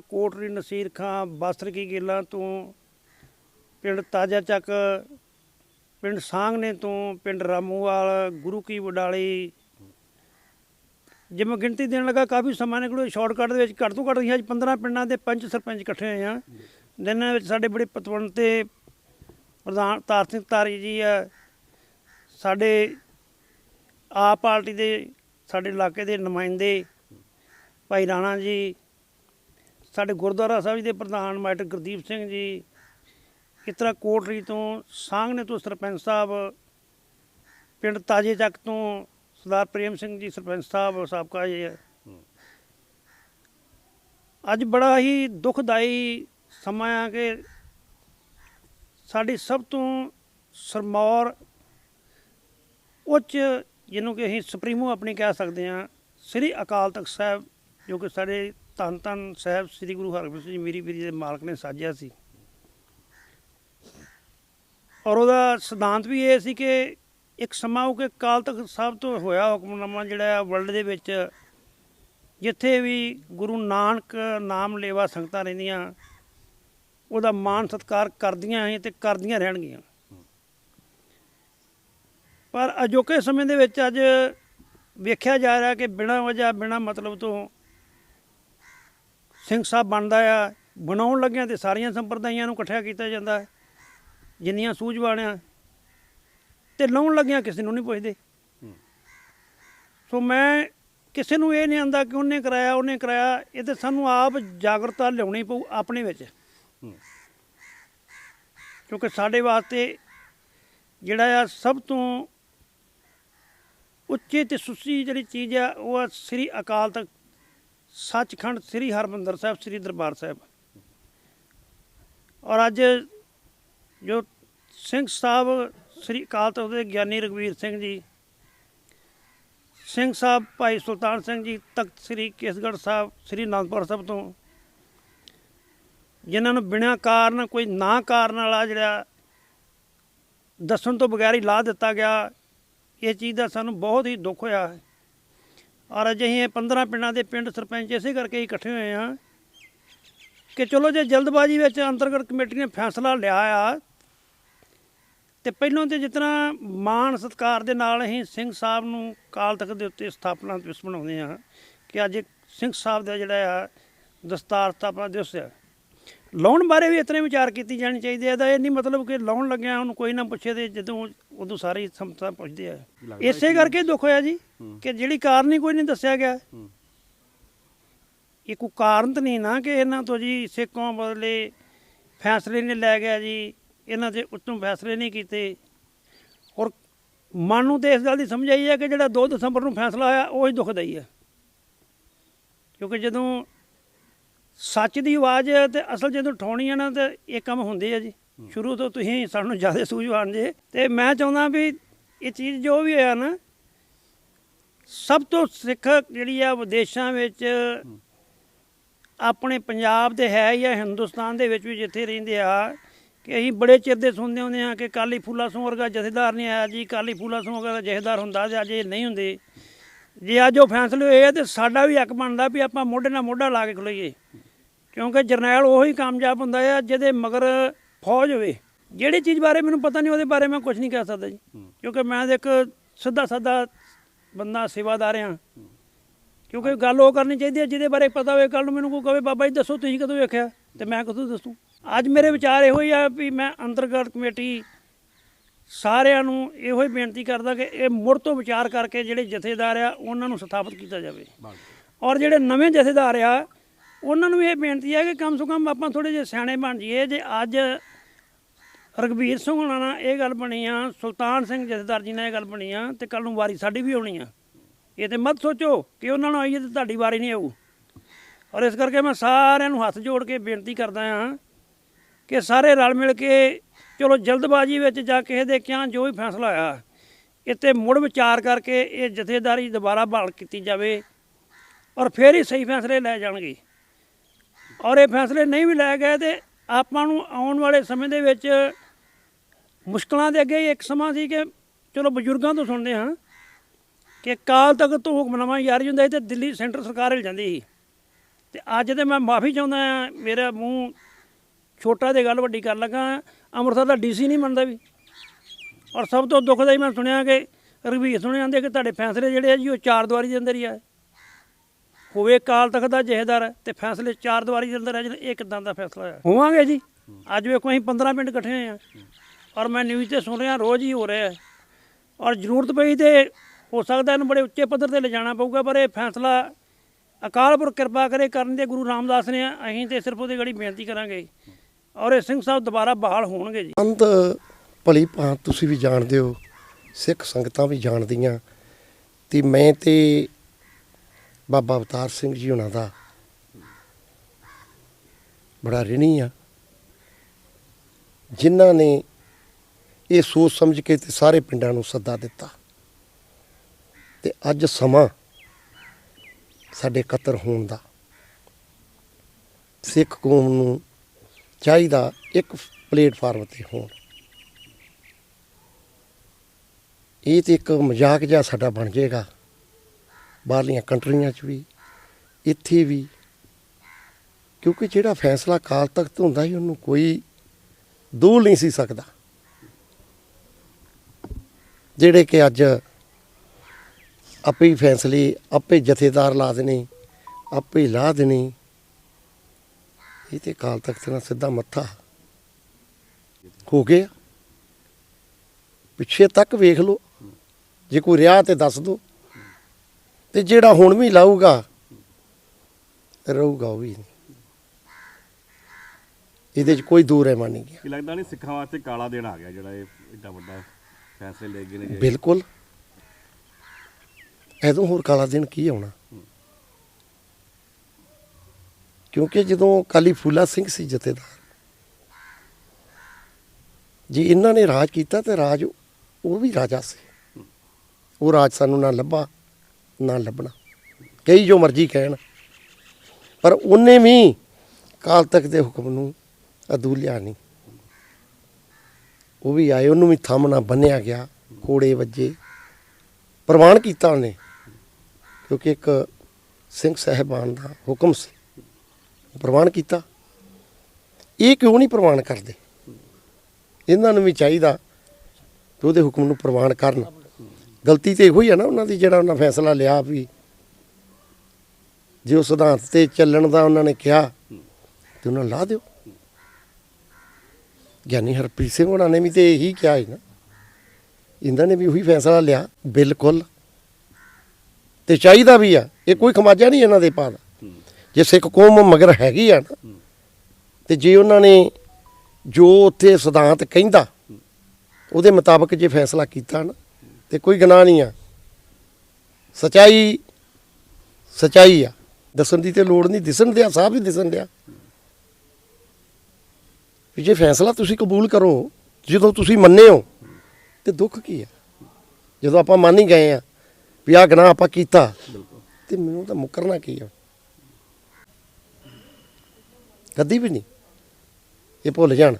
ਕੋਟਰੀ ਨਸੀਰ ਖਾਂ, ਬਾਸਰ ਕੀ ਗਿੱਲਾਂ ਤੋਂ, ਪਿੰਡ ਤਾਜਾ ਚੱਕ, ਪਿੰਡ ਸਾਂਗਨੇ ਤੋਂ, ਪਿੰਡ ਰਾਮੂਵਾਲ, ਗੁਰੂ ਕੀ ਵਡਾਲੀ। ਜੇ ਮੈਂ ਗਿਣਤੀ ਦੇਣ ਲੱਗਾ, ਕਾਫੀ ਸਮਾਂ ਨਿਕਲੋ ਸ਼ਾਰਟਕਟ ਦੇ ਵਿੱਚ ਘੱਟ ਤੋਂ ਘੱਟ ਅਸੀਂ ਅੱਜ 15 ਪਿੰਡਾਂ ਦੇ ਪੰਚ ਸਰਪੰਚ ਇਕੱਠੇ ਹੋਏ ਆ। ਜਿਨ੍ਹਾਂ ਵਿੱਚ ਸਾਡੇ ਬੜੇ ਪਤਵੰਤ ਤੇ ਪ੍ਰਧਾਨ ਤਾਰ ਸਿੰਘ ਤਾਰੀ ਜੀ ਆ। ਸਾਡੇ ਆਪ ਪਾਰਟੀ ਦੇ, ਸਾਡੇ ਇਲਾਕੇ ਦੇ ਨੁਮਾਇੰਦੇ ਭਾਈ ਰਾਣਾ ਜੀ ਸਾਡੇ ਗੁਰਦੁਆਰਾ ਸਾਹਿਬ ਜੀ ਦੇ ਪ੍ਰਧਾਨ ਮਾਸਟਰ ਗੁਰਦੀਪ ਸਿੰਘ ਜੀ ਇਸ ਤਰ੍ਹਾਂ ਕੋਟਰੀ ਤੋਂ ਸਾਂਗਣੇ ਤੋਂ ਸਰਪੰਚ ਸਾਹਿਬ, ਪਿੰਡ ਤਾਜੇ ਚੱਕ ਤੋਂ ਸਰਦਾਰ ਪ੍ਰੇਮ ਸਿੰਘ ਜੀ ਸਰਪੰਚ ਸਾਹਿਬ ਸਾਬਕਾ ਜੀ। ਹੈ ਅੱਜ ਬੜਾ ਹੀ ਦੁਖਦਾਈ ਸਮਾਂ ਆ ਕਿ ਸਾਡੀ ਸਭ ਤੋਂ ਸਰਮੌਰ ਉੱਚ, ਜਿਹਨੂੰ ਕਿ ਅਸੀਂ ਸੁਪਰੀਮੋ ਆਪਣੀ ਕਹਿ ਸਕਦੇ ਹਾਂ, ਸ੍ਰੀ ਅਕਾਲ ਤਖਤ ਸਾਹਿਬ, ਜੋ ਕਿ ਸਾਡੇ ਧੰਨ ਧੰਨ ਸਾਹਿਬ ਸ੍ਰੀ ਗੁਰੂ ਹਰਗੋਬਿੰਦ ਸਿੰਘ ਜੀ, ਮੇਰੀ ਪੀਰੀ ਦੇ ਮਾਲਕ ਨੇ ਸਾਜਿਆ ਸੀ। ਔਰ ਉਹਦਾ ਸਿਧਾਂਤ ਵੀ ਇਹ ਸੀ ਕਿ ਇੱਕ ਸਮਾਂ ਉਹ ਕਿ ਅਕਾਲ ਤਖਤ ਸਾਹਿਬ ਤੋਂ ਹੋਇਆ ਹੁਕਮਨਾਮਾ ਜਿਹੜਾ ਆ ਵਰਲਡ ਦੇ ਵਿੱਚ ਜਿੱਥੇ ਵੀ ਗੁਰੂ ਨਾਨਕ ਨਾਮ ਲੇਵਾ ਸੰਗਤਾਂ ਰਹਿੰਦੀਆਂ, ਉਹਦਾ ਮਾਣ ਸਤਿਕਾਰ ਕਰਦੀਆਂ ਹੈ ਤੇ ਕਰਦੀਆਂ ਰਹਿਣਗੀਆਂ। ਪਰ ਅਜੋਕੇ ਸਮੇਂ ਦੇ ਵਿੱਚ ਅੱਜ ਵੇਖਿਆ ਜਾ ਰਿਹਾ ਕਿ ਬਿਨਾਂ ਵਜ੍ਹਾ, ਬਿਨਾਂ ਮਤਲਬ ਤੋਂ ਸਿੰਘ ਸਾਹਿਬ ਬਣਦਾ ਆ, ਬਣਾਉਣ ਲੱਗਿਆਂ ਤੇ ਸਾਰੀਆਂ ਸੰਪਰਦਾਇਆਂ ਨੂੰ ਇਕੱਠਿਆ ਕੀਤਾ ਜਾਂਦਾ ਹੈ, ਜਿੰਨੀਆਂ ਸੂਝਵਾਨ ਆ, ਤੇ ਲਾਉਣ ਲੱਗਿਆਂ ਕਿਸੇ ਨੂੰ ਨਹੀਂ ਪੁੱਛਦੇ। ਸੋ ਮੈਂ ਕਿਸੇ ਨੂੰ ਇਹ ਨਹੀਂ ਆਂਦਾ ਕਿ ਉਹਨੇ ਕਰਾਇਆ ਉਹਨੇ ਕਰਾਇਆ, ਇਹ ਤੇ ਸਾਨੂੰ ਆਪ ਜਾਗਰਤਾ ਲਿਆਉਣੀ ਪਊ ਆਪਣੇ ਵਿੱਚ। ਕਿਉਂਕਿ ਸਾਡੇ ਵਾਸਤੇ ਜਿਹੜਾ ਆ ਸਭ ਤੋਂ ਉੱਚੀ ਤੇ ਸੁੱਚੀ ਜਿਹੜੀ ਚੀਜ਼ ਆ, ਉਹ ਆ ਸ੍ਰੀ ਅਕਾਲ ਤਖਤ ਸੱਚਖੰਡ ਸ੍ਰੀ ਹਰਮੰਦਰ ਸਾਹਿਬ, ਸ੍ਰੀ ਦਰਬਾਰ ਸਾਹਿਬ। ਔਰ ਅੱਜ ਜੋ ਸਿੰਘ ਸਾਹਿਬ, ਸ੍ਰੀ ਅਕਾਲ ਤਖਤ ਦੇ ਗਿਆਨੀ ਰਗਵੀਰ ਸਿੰਘ ਜੀ, ਸਿੰਘ ਸਾਹਿਬ ਭਾਈ ਸੁਲਤਾਨ ਸਿੰਘ ਜੀ, ਤਖਤ ਸ੍ਰੀ ਕੇਸਗੜ੍ਹ ਸਾਹਿਬ, ਸ੍ਰੀ ਅਨੰਦਪੁਰ ਸਾਹਿਬ ਤੋਂ, ਜਿਨ੍ਹਾਂ ਨੂੰ ਬਿਨਾਂ ਕਾਰਨ, ਕੋਈ ਨਾ ਕਾਰਨ ਵਾਲਾ ਜਿਹੜਾ ਦੱਸਣ ਤੋਂ ਬਗੈਰ ਹੀ ਲਾ ਦਿੱਤਾ ਗਿਆ, ਇਹ ਚੀਜ਼ ਦਾ ਸਾਨੂੰ ਬਹੁਤ ਹੀ ਦੁੱਖ ਹੋਇਆ ਹੈ। ਔਰ ਅੱਜ ਅਸੀਂ ਇਹ 15 ਪਿੰਡਾਂ ਦੇ ਪਿੰਡ ਸਰਪੰਚ ਇਸੇ ਕਰਕੇ ਇਕੱਠੇ ਹੋਏ ਹਾਂ ਕਿ ਚਲੋ ਜੇ ਜਲਦਬਾਜ਼ੀ ਵਿੱਚ ਅੰਤਰਗਤ ਕਮੇਟੀ ਨੇ ਫੈਸਲਾ ਲਿਆ ਆ, ਤੇ ਪਹਿਲਾਂ ਤੇ ਜਿਤਨਾ ਮਾਣ ਸਤਕਾਰ ਦੇ ਨਾਲ ਅਸੀਂ ਸਿੰਘ ਸਾਹਿਬ ਨੂੰ ਕਾਲ ਤਖਤ ਦੇ ਉੱਤੇ ਸਥਾਪਨਾ ਦਿਵਸ ਮਨਾਉਂਦੇ ਹਾਂ ਕਿ ਅੱਜ ਸਿੰਘ ਸਾਹਿਬ ਦਾ ਜਿਹੜਾ ਆ ਦਸਤਾਰ ਸਥਾਪਨਾ ਦਿਵਸ ਆ। ਲਾਉਣ ਬਾਰੇ ਵੀ ਇਤਨੇ ਵਿਚਾਰ ਕੀਤੀ ਜਾਣੀ ਚਾਹੀਦੀ ਹੈ ਇਹਦਾ ਇਹ ਨਹੀਂ ਮਤਲਬ ਕਿ ਲਾਉਣ ਲੱਗਿਆ ਉਹਨੂੰ ਕੋਈ ਨਾ ਪੁੱਛੇ ਤੇ ਜਦੋਂ ਉਦੋਂ ਸਾਰੇ ਸੰਤਾਂ ਪੁੱਛਦੇ ਆ। ਇਸੇ ਕਰਕੇ ਦੁੱਖ ਹੋਇਆ ਜੀ ਕਿ ਜਿਹੜੀ ਕਾਰਨ ਹੀ ਕੋਈ ਨਹੀਂ ਦੱਸਿਆ ਗਿਆ। ਇਹ ਕੋਈ ਕਾਰਨ ਤਾਂ ਨਹੀਂ ਨਾ ਕਿ ਇਹਨਾਂ ਤੋਂ ਜੀ ਸਿੱਖੋਂ ਬਦਲੇ ਫੈਸਲੇ ਨਹੀਂ ਲੈ ਗਿਆ ਜੀ ਇਹਨਾਂ ਦੇ ਉੱਤੋਂ ਫੈਸਲੇ ਨਹੀਂ ਕੀਤੇ। ਔਰ ਮਨ ਨੂੰ ਤੇ ਇਸ ਗੱਲ ਦੀ ਸਮਝ ਆਈ ਹੈ ਕਿ ਜਿਹੜਾ 2 ਦਸੰਬਰ ਨੂੰ ਫੈਸਲਾ ਆਇਆ ਉਹ ਹੀ ਦੁਖਦਾਈ ਹੈ। ਕਿਉਂਕਿ ਜਦੋਂ ਸੱਚ ਦੀ ਆਵਾਜ਼ ਹੈ ਤੇ ਅਸਲ ਜਦੋਂ ਠਾਉਣੀ ਹੈ ਨਾ ਤੇ ਇਹ ਕੰਮ ਹੁੰਦੇ ਆ ਜੀ। ਸ਼ੁਰੂ ਤੋਂ ਤੁਸੀਂ ਸਾਨੂੰ ਜ਼ਿਆਦਾ ਸੂਝਵਾਨ ਜੇ। ਤੇ ਮੈਂ ਚਾਹੁੰਦਾ ਵੀ ਇਹ ਚੀਜ਼ ਜੋ ਵੀ ਹੋਇਆ ਨਾ ਸਭ ਤੋਂ ਸਿੱਖ ਜਿਹੜੀ ਆ ਵਿਦੇਸ਼ਾਂ ਵਿੱਚ ਆਪਣੇ ਪੰਜਾਬ ਦੇ ਹੈ ਜਾਂ ਹਿੰਦੁਸਤਾਨ ਦੇ ਵਿੱਚ ਵੀ ਜਿੱਥੇ ਰਹਿੰਦੇ ਆ ਕਿ ਅਸੀਂ ਬੜੇ ਚਿਰ ਦੇ ਸੁਣਦੇ ਹੁੰਦੇ ਆ ਕਿ ਕਾਲੀ ਫੂਲਾ ਸਿੰਘ ਵਰਗਾ ਜਥੇਦਾਰ ਨਹੀਂ ਆਇਆ ਜੀ ਕਾਲੀ ਫੂਲਾ ਸਿੰਘ ਵਰਗਾ ਜਥੇਦਾਰ ਹੁੰਦਾ ਤੇ ਅੱਜ ਇਹ ਨਹੀਂ ਹੁੰਦੇ। ਜੇ ਅੱਜ ਉਹ ਫੈਸਲੇ ਹੋਏ ਆ ਤੇ ਸਾਡਾ ਵੀ ਹੱਕ ਬਣਦਾ ਵੀ ਆਪਾਂ ਮੋਢੇ ਨਾਲ ਮੋਢਾ ਲਾ ਕੇ ਖਲੋਈਏ। ਕਿਉਂਕਿ ਜਰਨੈਲ ਉਹੀ ਕਾਮਯਾਬ ਹੁੰਦਾ ਆ ਜਿਹਦੇ ਮਗਰ ਫੌਜ ਹੋਵੇ। ਜਿਹੜੀ ਚੀਜ਼ ਬਾਰੇ ਮੈਨੂੰ ਪਤਾ ਨਹੀਂ ਉਹਦੇ ਬਾਰੇ ਮੈਂ ਕੁਝ ਨਹੀਂ ਕਹਿ ਸਕਦਾ ਜੀ। ਕਿਉਂਕਿ ਮੈਂ ਇੱਕ ਸਿੱਧਾ ਸਾਦਾ ਬੰਦਾ ਸੇਵਾਦਾਰ ਆ ਕਿਉਂਕਿ ਗੱਲ ਉਹ ਕਰਨੀ ਚਾਹੀਦੀ ਹੈ ਜਿਹਦੇ ਬਾਰੇ ਪਤਾ ਹੋਵੇ ਕੱਲ ਨੂੰ ਮੈਨੂੰ ਕੋਈ ਕਹੇ ਬਾਬਾ ਜੀ ਦੱਸੋ ਤੁਸੀਂ ਕਦੋਂ ਵੇਖਿਆ? ਤੇ ਮੈਂ ਕਦੋਂ ਦੱਸੂ? ਅੱਜ ਮੇਰੇ ਵਿਚਾਰ ਇਹੋ ਹੀ ਆ ਵੀ ਮੈਂ ਅੰਤਰਗਤ ਕਮੇਟੀ ਸਾਰਿਆਂ ਨੂੰ ਇਹੋ ਹੀ ਬੇਨਤੀ ਕਰਦਾ ਕਿ ਇਹ ਮੁੜ ਤੋਂ ਵਿਚਾਰ ਕਰਕੇ ਜਿਹੜੇ ਜਥੇਦਾਰ ਆ ਉਹਨਾਂ ਨੂੰ ਸਥਾਪਿਤ ਕੀਤਾ ਜਾਵੇ। ਔਰ ਜਿਹੜੇ ਨਵੇਂ ਜਥੇਦਾਰ ਆ ਉਹਨਾਂ ਨੂੰ ਇਹ ਬੇਨਤੀ ਹੈ ਕਿ ਕਮ ਸੋ ਕਮ ਆਪਾਂ ਥੋੜੇ ਜਿਹੇ ਸਿਆਣੇ ਬਣ ਜਾਈਏ। ਜੇ ਅੱਜ ਰਗਵੀਰ ਸਿੰਘ ਹੋਣਾ ਨਾਲ ਇਹ ਗੱਲ ਬਣੀ ਆ, ਸੁਲਤਾਨ ਸਿੰਘ ਜਥੇਦਾਰ ਜੀ ਨਾਲ ਇਹ ਗੱਲ ਬਣੀ ਆ, ਤੇ ਕੱਲ ਨੂੰ ਵਾਰੀ ਸਾਡੀ ਵੀ ਆਉਣੀ ਆ। ਇਹ ਤੇ ਮਤ ਸੋਚੋ ਕਿ ਉਹਨਾਂ ਨੂੰ ਆਈਏ ਤੇ ਤੁਹਾਡੀ ਵਾਰੀ ਨਹੀਂ ਆਊ। ਔਰ ਇਸ ਕਰਕੇ ਮੈਂ ਸਾਰਿਆਂ ਨੂੰ ਹੱਥ ਜੋੜ ਕੇ ਬੇਨਤੀ ਕਰਦਾ ਹਾਂ ਕਿ ਸਾਰੇ ਰਲ ਮਿਲ ਕੇ ਚਲੋ ਜਲਦਬਾਜ਼ੀ ਵਿੱਚ ਜਾ ਕਿਸੇ ਦੇ ਕਿਹਾ ਜੋ ਵੀ ਫੈਸਲਾ ਹੋਇਆ, ਇੱਥੇ ਮੁੜ ਵਿਚਾਰ ਕਰਕੇ ਇਹ ਜਥੇਦਾਰੀ ਦੁਬਾਰਾ ਬਹਾਲ ਕੀਤੀ ਜਾਵੇ ਔਰ ਫਿਰ ਹੀ ਸਹੀ ਫੈਸਲੇ ਲੈ ਜਾਣਗੇ। ਔਰ ਇਹ ਫੈਸਲੇ ਨਹੀਂ ਵੀ ਲੈ ਗਏ ਤੇ ਆਪਾਂ ਨੂੰ ਆਉਣ ਵਾਲੇ ਸਮੇਂ ਦੇ ਵਿੱਚ ਮੁਸ਼ਕਲਾਂ ਦੇ ਅੱਗੇ ਹੀ ਇੱਕ ਸਮਾਂ ਸੀ ਕਿ ਚਲੋ ਬਜ਼ੁਰਗਾਂ ਤੋਂ ਸੁਣਦੇ ਹਾਂ ਕਿ ਕਾਲ ਤੱਕ ਤੋਂ ਹੁਕਮਨਾਮਾ ਜਾਰੀ ਹੁੰਦਾ ਸੀ ਤੇ ਦਿੱਲੀ ਸੈਂਟਰ ਸਰਕਾਰ ਹਿਲ ਜਾਂਦੀ ਸੀ। ਤੇ ਅੱਜ ਤੇ ਮੈਂ ਮਾਫੀ ਚਾਹੁੰਦਾ ਆ ਮੇਰਾ ਮੂੰਹ ਛੋਟਾ ਦੇ ਗੱਲ ਵੱਡੀ ਕਰ ਲੱਗਾ ਅੰਮ੍ਰਿਤਸਰ ਦਾ ਡੀਸੀ ਨਹੀਂ ਮੰਨਦਾ ਵੀ। ਔਰ ਸਭ ਤੋਂ ਦੁਖਦਾਈ ਮੈਂ ਸੁਣਿਆ ਕਿ ਰਘਵੀਰ ਸੁਣਿਆ ਜਾਂਦੇ ਕਿ ਤੁਹਾਡੇ ਫੈਸਲੇ ਜਿਹੜੇ ਆ ਜੀ ਉਹ ਚਾਰ ਦੀਵਾਰੀ ਦੇ ਅੰਦਰ ਹੀ ਆ। ਹੋਵੇ ਕਾਲ ਤਖਤ ਦਾ ਜਹੇਦਾਰ ਤੇ ਫੈਸਲੇ ਚਾਰ ਦੀਵਾਰੀ ਦੇ ਅੰਦਰ ਆ ਜਿਹੜੇ ਇਹ ਕਿਦਾਂ ਦਾ ਫੈਸਲਾ ਹੈ ਹੋਵਾਂਗੇ ਜੀ। ਅੱਜ ਵੇਖੋ ਅਸੀਂ 15 ਮਿੰਟ ਇਕੱਠੇ ਹੋਏ ਆ ਔਰ ਮੈਂ ਨਿਊਜ਼ ਤੇ ਸੁਣ ਰਿਹਾ ਰੋਜ਼ ਹੀ ਹੋ ਰਿਹਾ ਹੈ। ਔਰ ਜ਼ਰੂਰਤ ਪਈ ਤੇ ਹੋ ਸਕਦਾ ਇਹਨੂੰ ਬੜੇ ਉੱਚੇ ਪੱਧਰ ਤੇ ਲਿਜਾਣਾ ਪਊਗਾ ਪਰ ਇਹ ਫੈਸਲਾ ਅਕਾਲ ਪੁਰਖ ਕਿਰਪਾ ਕਰੇ ਕਰਨ ਦੇ ਗੁਰੂ ਰਾਮਦਾਸ ਨੇ। ਅਸੀਂ ਤੇ ਸਿਰਫ ਉਹਦੀ ਗੜੀ ਬੇਨਤੀ ਕਰਾਂਗੇ ਔਰ ਇਹ ਸਿੰਘ ਸਾਹਿਬ ਦੁਬਾਰਾ ਬਹਾਲ ਹੋਣਗੇ ਜੀ। ਅੰਤ ਭਲੀ ਭਾਂਤ ਤੁਸੀਂ ਵੀ ਜਾਣਦੇ ਹੋ ਸਿੱਖ ਸੰਗਤਾਂ ਵੀ ਜਾਣਦੀਆਂ। ਤੇ ਮੈਂ ਤੇ ਬਾਬਾ ਅਵਤਾਰ ਸਿੰਘ ਜੀ ਉਹਨਾਂ ਦਾ। ਬੜਾ ਰਿਣੀ ਆ। ਜਿਨ੍ਹਾਂ ਨੇ ਇਹ ਸੋਚ ਸਮਝ ਕੇ ਤੇ ਸਾਰੇ ਪਿੰਡਾਂ ਨੂੰ ਸੱਦਾ ਦਿੱਤਾ। ਤੇ ਅੱਜ ਸਮਾਂ ਸਾਡੇ ਕਤਰ ਹੋਣ ਦਾ। ਸਿੱਖ ਕੌਮ ਨੂੰ ਚਾਹੀਦਾ ਇੱਕ ਪਲੇਟਫਾਰਮ ਤੇ ਹੋਣ। ਇਹ ਤੇ ਇੱਕ ਮਜ਼ਾਕ ਜਿਹਾ ਸਾਡਾ ਬਣ ਜਾਏਗਾ। ਬਾਹਰਲੀਆਂ ਕੰਟਰੀਆਂ 'ਚ ਵੀ, ਇੱਥੇ ਵੀ। ਕਿਉਂਕਿ ਜਿਹੜਾ ਫੈਸਲਾ ਕਾਲ ਤਖਤ ਹੁੰਦਾ ਸੀ, ਉਹਨੂੰ ਕੋਈ ਦੂਰ ਨਹੀਂ ਸੀ ਸਕਦਾ। ਜਿਹੜੇ ਕਿ ਅੱਜ ਆਪੇ ਹੀ ਫੈਸਲੇ, ਆਪੇ ਜਥੇਦਾਰ ਲਾ ਦੇਣੇ, ਆਪੇ ਹੀ ਲਾ ਦੇਣੇ, ਇਹ ਤੇ ਕਾਲ ਤਖਤ ਨਾਲ ਸਿੱਧਾ ਮੱਥਾ ਹੋ ਗਿਆ। ਪਿੱਛੇ ਤੱਕ ਵੇਖ ਲਓ, ਜੇ ਕੋਈ ਰਿਹਾ ਤੇ ਦੱਸ ਦਿਓ ਤੇ ਜਿਹੜਾ ਹੁਣ ਵੀ ਲਾਊਗਾ ਰਹੂਗਾ ਉਹ ਵੀ ਇਹਦੇ 'ਚ ਕੋਈ ਦੂਰ ਹੈ ਨਹੀਂ ਗਿਆ ਕੀ ਲੱਗਦਾ ਨਹੀਂ ਸਿੱਖਾਂ ਵਾਸਤੇ ਕਾਲਾ ਦਿਨ ਆ ਗਿਆ ਜਿਹੜਾ ਇਹ ਏਡਾ ਵੱਡਾ ਫੈਸਲੇ ਲੈ ਗਏ। ਨੇ ਬਿਲਕੁਲ। ਐਦੋਂ ਹੋਰ ਕਾਲਾ ਦਿਨ ਕੀ ਆਉਣਾ? ਕਿਉਂਕਿ ਜਦੋਂ ਕਾਲੀ ਫੂਲਾ ਸਿੰਘ ਸੀ ਜਥੇਦਾਰ ਜੀ ਇਹਨਾਂ ਨੇ ਰਾਜ ਕੀਤਾ ਤੇ ਰਾਜ ਉਹ ਵੀ ਰਾਜਾ ਸੀ। ਉਹ ਰਾਜ ਸਾਨੂੰ ਨਾ ਲੱਭਾ। ਨਾ ਲੱਭਣਾ। ਕਈ ਜੋ ਮਰਜ਼ੀ ਕਹਿਣ। ਪਰ ਉਹਨੇ ਵੀ ਕਾਲ ਤੱਕ ਦੇ ਹੁਕਮ ਨੂੰ ਅਦੂਲਿਆ ਨਹੀਂ। ਉਹ ਵੀ ਆਏ, ਉਹਨੂੰ ਵੀ ਥੰਮ ਨਾਲ ਬੰਨਿਆ ਗਿਆ ਕੋੜੇ ਵੱਜੇ। ਪ੍ਰਵਾਨ ਕੀਤਾ ਉਹਨੇ, ਕਿਉਂਕਿ ਇੱਕ ਸਿੰਘ ਸਹਿਬਾਨ ਦਾ ਹੁਕਮ ਸੀ। ਪ੍ਰਵਾਨ ਕੀਤਾ। ਇਹ ਕਿਉਂ ਨਹੀਂ ਪ੍ਰਵਾਨ ਕਰਦੇ? ਇਹਨਾਂ ਨੂੰ ਵੀ ਚਾਹੀਦਾ ਕਿ ਉਹਦੇ ਹੁਕਮ ਨੂੰ ਪ੍ਰਵਾਨ ਕਰਨ। ਗਲਤੀ ਤੇ ਇਹੋ ਹੀ ਆ ਨਾ ਉਹਨਾਂ ਦੀ ਜਿਹੜਾ ਉਹਨਾਂ ਫੈਸਲਾ ਲਿਆ ਵੀ ਜੇ ਉਹ ਸਿਧਾਂਤ ਤੇ ਚੱਲਣ ਦਾ ਉਹਨਾਂ ਨੇ ਕਿਹਾ, ਤੇ ਉਹਨਾਂ ਨੂੰ ਲਾ ਦਿਓ। ਗਿਆਨੀ ਹਰਪ੍ਰੀਤ ਸਿੰਘ ਉਹਨਾਂ ਨੇ ਵੀ ਤੇ ਇਹੀ ਕਿਹਾ ਹੈ ਨਾ। ਇਹਨਾਂ ਨੇ ਵੀ ਉਹੀ ਫੈਸਲਾ ਲਿਆ, ਬਿਲਕੁਲ। ਤੇ ਚਾਹੀਦਾ ਵੀ ਆ, ਇਹ ਕੋਈ ਖਮਾਜਾ ਨਹੀਂ ਇਹਨਾਂ ਦੇ ਪਾ ਦਾ ਜੇ ਸਿੱਖ ਕੌਮ ਮਗਰ ਹੈਗੀ ਆ ਨਾ, ਤੇ ਜੇ ਉਹਨਾਂ ਨੇ ਜੋ ਉੱਥੇ ਸਿਧਾਂਤ ਕਹਿੰਦਾ, ਉਹਦੇ ਮੁਤਾਬਕ ਜੇ ਫੈਸਲਾ ਕੀਤਾ ਨਾ ਤੇ ਕੋਈ ਗੁਨਾਹ ਨਹੀਂ ਆ। ਸਚਾਈ ਸਚਾਈ ਆ। ਦੱਸਣ ਦੀ ਤੇ ਲੋੜ ਨਹੀਂ, ਦਿਸਣ ਦਿਆ ਸਾਹ ਹੀ ਦਿਸਣ ਦਿਆ। ਵੀ ਜੇ ਫੈਸਲਾ ਤੁਸੀਂ ਕਬੂਲ ਕਰੋ, ਜਦੋਂ ਤੁਸੀਂ ਮੰਨੇ ਹੋ, ਤੇ ਦੁੱਖ ਕੀ ਆ? ਜਦੋਂ ਆਪਾਂ ਮੰਨ ਹੀ ਗਏ ਆ ਵੀ ਆਹ ਗੁਨਾਹ ਆਪਾਂ ਕੀਤਾ, ਤੇ ਮੈਨੂੰ ਤਾਂ ਮੁਕਰਨਾ ਕੀ ਆ? ਕਦੀ ਵੀ ਨਹੀਂ। ਇਹ ਭੁੱਲ ਜਾਣ।